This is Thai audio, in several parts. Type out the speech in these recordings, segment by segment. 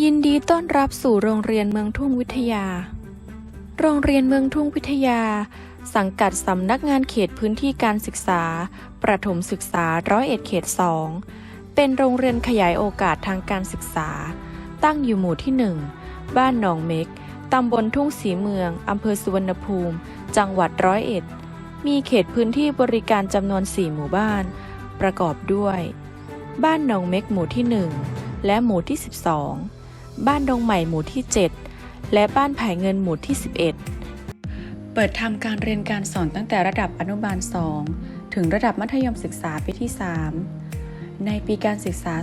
ยินดีต้อนรับสู่โรงเรียนเมืองทุ่งวิทยา โรงเรียนเมืองทุ่งวิทยา สังกัดสำนักงานเขตพื้นที่การศึกษา ประถมศึกษาร้อยเอ็ดเขตสองเป็นโรงเรียนขยายโอกาสทางการศึกษา ตั้งอยู่หมู่ที่หนึ่งบ้านหนองเม็ก ตำบลทุ่งสีเมือง อำเภอสุวรรณภูมิ จังหวัดร้อยเอ็ด มีเขตพื้นที่บริการจำนวน 4 หมู่บ้าน ประกอบด้วย บ้านหนองเม็กหมู่ที่ 1 และหมู่ที่ 12 บ้านดงใหม่หมู่ที่ 7 และบ้านไผ่เงินหมู่ที่ 11 เปิดทำการเรียนการสอนตั้งแต่ระดับอนุบาล 2 ถึงระดับมัธยมศึกษาปีที่ 3 ในปีการศึกษา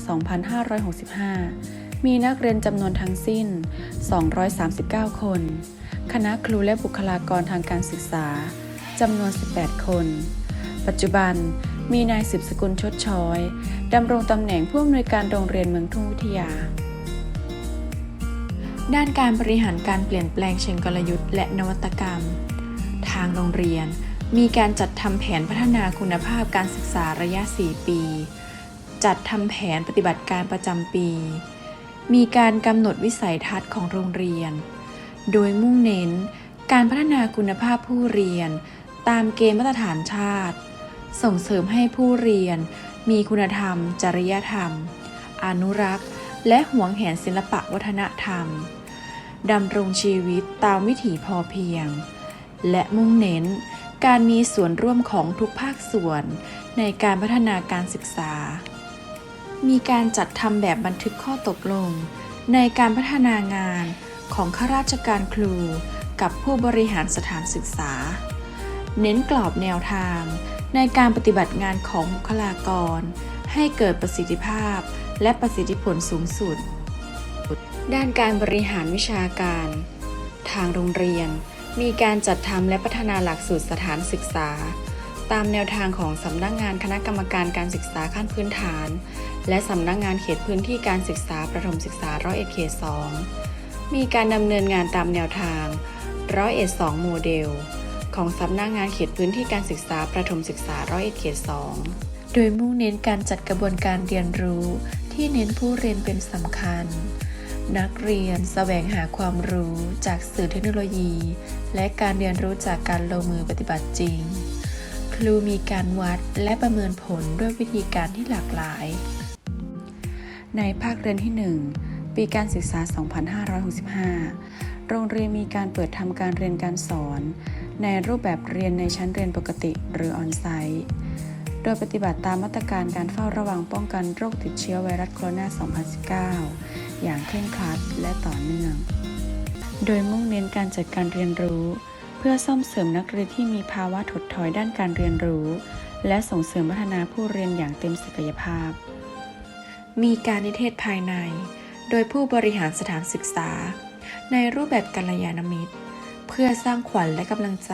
2565 มีนักเรียนจำนวนทั้งสิ้น 239 คน คณะครูและบุคลากรทางการศึกษาจำนวน 18 คน ปัจจุบันมีนายสืบสกุลชดช้อยดำรงตำแหน่งผู้อำนวยการโรงเรียนเมืองทุ่งวิทยา ด้านการบริหารการเปลี่ยนแปลงเชิงกลยุทธ์ และนวัตกรรม ทางโรงเรียน มีการจัดทำแผนพัฒนาคุณภาพการศึกษาระยะ 4 ปี จัดทำแผนปฏิบัติการประจำปี มีการกำหนดวิสัยทัศน์ของโรงเรียน โดยมุ่งเน้น การพัฒนาคุณภาพผู้เรียน ตามเกณฑ์มาตรฐานชาติ ส่งเสริมให้ผู้เรียน มีคุณธรรม จริยธรรม อนุรักษ์และหวงแหนศิลปะวัฒนธรรม ดำรงชีวิตตามวิถีพอเพียง และมุ่งเน้นการมีส่วนร่วมของทุกภาคส่วนในการพัฒนาการศึกษา มีการจัดทำแบบบันทึกข้อตกลง ในการพัฒนางานของข้าราชการครู กับผู้บริหารสถานศึกษา เน้นกรอบแนวทาง ในการปฏิบัติงานของบุคลากร ให้เกิดประสิทธิภาพและประสิทธิผลสูงสุด ด้านการบริหารวิชาการ ทางโรงเรียน มีการจัดทำและพัฒนาหลักสูตรสถานศึกษา ตามแนวทางของสำนักงานคณะกรรมการการศึกษาขั้นพื้นฐาน และสำนักงานเขตพื้นที่การศึกษาประถมศึกษาร้อยเอ็ดเขตสองมีการดำเนินงานตามแนวทางร้อยเอ็ดสองโมเดล ของสำนักงานเขตพื้นที่การศึกษาประถมศึกษาร้อยเอ็ดเขตสองโดยมุ่งเน้นการจัดกระบวนการเรียนรู้ที่เน้นผู้เรียนเป็นสำคัญ นักเรียนแสวงหาความรู้จากสื่อเทคโนโลยี และการเรียนรู้จากการลงมือปฏิบัติจริง ครูมีการวัดและประเมินผลด้วยวิธีการที่หลากหลาย ในภาคเรียนที่ 1 ปีการศึกษา 2565 โรงเรียนมีการเปิดทำการเรียนการสอน ในรูปแบบเรียนในชั้นเรียนปกติหรือออนไซต์โดยปฏิบัติตามมาตรการการเฝ้าระวังป้องกันโรคติดเชื้อไวรัสโคโรนา 2019 อย่างเคร่งครัดและต่อเนื่อง โดยมุ่งเน้นการจัดการเรียนรู้ เพื่อซ่อมเสริมนักเรียนที่มีภาวะถดถอยด้านการเรียนรู้ และส่งเสริมพัฒนาผู้เรียนอย่างเต็มศักยภาพ มีการนิเทศภายใน โดยผู้บริหารสถานศึกษา ในรูปแบบกัลยาณมิตร เพื่อสร้างขวัญและกำลังใจ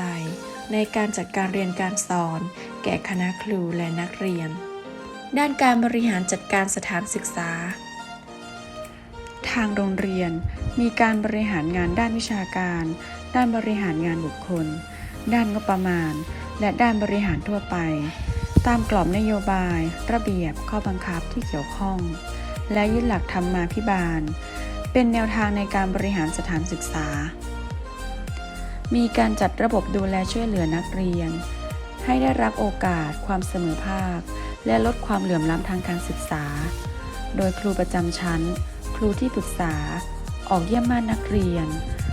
ในการจัดการเรียนการสอน แก่คณะครูและนักเรียน ด้านการบริหารจัดการสถานศึกษา ทางโรงเรียน มีการบริหารงานด้านวิชาการ ด้านบริหารงานบุคคล ด้านงบประมาณ และด้านบริหารทั่วไป ตามกรอบนโยบาย ระเบียบข้อบังคับที่เกี่ยวข้อง และยึดหลักธรรมาภิบาล เป็นแนวทางในการบริหารสถานศึกษา มีการจัดระบบดูแลช่วยเหลือนักเรียน ให้ได้รับโอกาส ความเสมอภาค และลดความเหลื่อมล้ำทางการศึกษา โดยครูประจำชั้น ครูที่ปรึกษา ออกเยี่ยมบ้านนักเรียน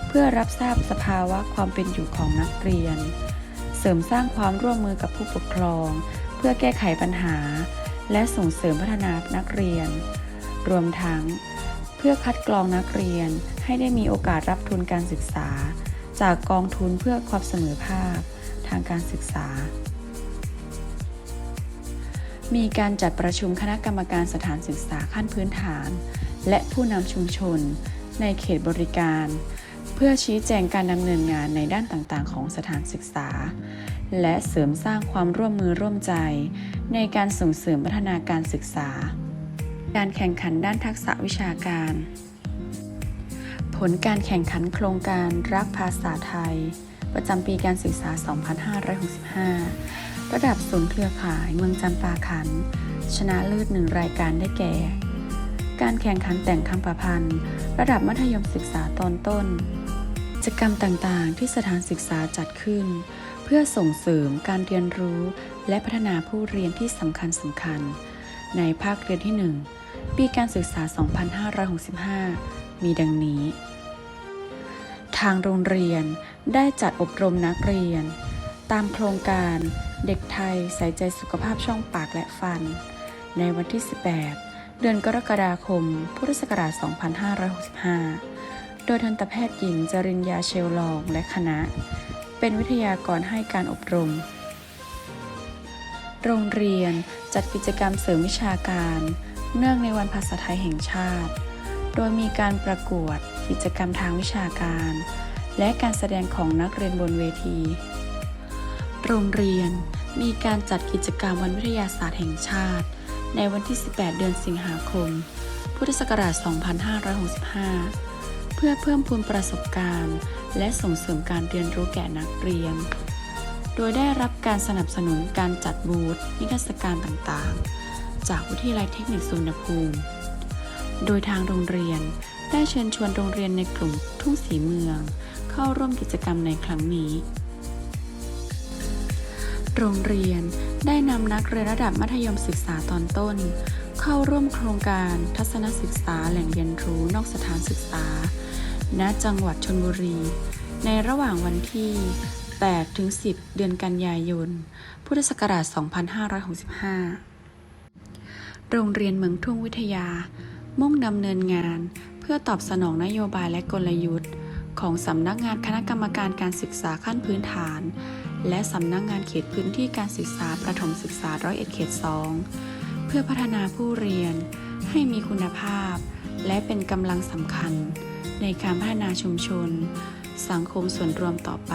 เพื่อรับทราบสภาวะความเป็นอยู่ของนักเรียน เสริมสร้างความร่วมมือกับผู้ปกครอง เพื่อแก้ไขปัญหา และส่งเสริมพัฒนานักเรียน รวมทั้ง เพื่อคัดกรองนักเรียนให้ได้มีโอกาสรับทุนการศึกษา จากกองทุนเพื่อความเสมอภาคทางการศึกษามีการจัดประชุมคณะกรรมการสถานศึกษาขั้นพื้นฐาน และผู้นำชุมชน ในเขตบริการ เพื่อชี้แจงการดำเนินงานในด้านต่างๆ ของสถานศึกษา และเสริมสร้างความร่วมมือร่วมใจ ในการส่งเสริมพัฒนาการศึกษา การแข่งขันด้านทักษะวิชาการ ผลการแข่งขันโครงการรักภาษาไทย ประจำปีการศึกษา 2565 ระดับศูนย์เครือข่ายเมืองจำปาขัน ชนะเลิศหนึ่งรายการได้แก่ การแข่งขันแต่งคำประพันธ์ ระดับมัธยมศึกษาตอนต้น กิจกรรมต่างๆ ที่สถานศึกษาจัดขึ้น เพื่อส่งเสริมการเรียนรู้ และพัฒนาผู้เรียนที่สำคัญสำคัญ ในภาคเรียนที่ 1 ปีการศึกษา 2565 มีดังนี้ ทางโรงเรียนได้จัดอบรมนักเรียน ตามโครงการเด็กไทยใส่ใจสุขภาพช่องปากและฟัน ในวันที่ 18 เดือนกรกฎาคม พุทธศักราช 2565 โดยทันตแพทย์หญิงจริญญาเชลลองและคณะ เป็นวิทยากรให้การอบรม โรงเรียนจัดกิจกรรมเสริมวิชาการ เนื่องในวันภาษาไทยแห่งชาติ โดยมีการประกวดกิจกรรมทางวิชาการ และการแสดงของนักเรียนบนเวที โรงเรียนมีการจัดกิจกรรมวันวิทยาศาสตร์แห่งชาติ ในวันที่ 18 เดือนสิงหาคม พุทธศักราช 2565 เพื่อเพิ่มพูนประสบการณ์ และส่งเสริมการเรียนรู้แก่นักเรียน โดยได้รับการสนับสนุนการจัดบูธนิทรรศการต่างๆ จากวิทยาลัยเทคนิคสุวรรภูมิ โดยทางโรงเรียนได้เชิญชวนโรงเรียนในกลุ่มทุ่งสีเมือง เข้าร่วมกิจกรรมในครั้งนี้ โรงเรียนได้นำนักเรียนระดับมัธยมศึกษาตอนต้น เข้าร่วมโครงการทัศนศึกษาแหล่งเรียนรู้นอกสถานศึกษา ณ จังหวัดชนบุรี ในระหว่างวันที่ 8 ถึง 10 เดือนกันยายน พุทธศักราช 2565 โรงเรียนเมืองทุ่งวิทยา มุ่งดำเนินงานเพื่อตอบสนองนโยบายและกลยุทธ์ ของสำนักงานคณะกรรมการการศึกษาขั้นพื้นฐาน และสำนักงานเขตพื้นที่การศึกษาประถมศึกษาร้อยเอ็ดเขตสองเพื่อพัฒนาผู้เรียนให้มีคุณภาพ และเป็นกำลังสำคัญ ในการพัฒนาชุมชน สังคมส่วนรวมต่อไป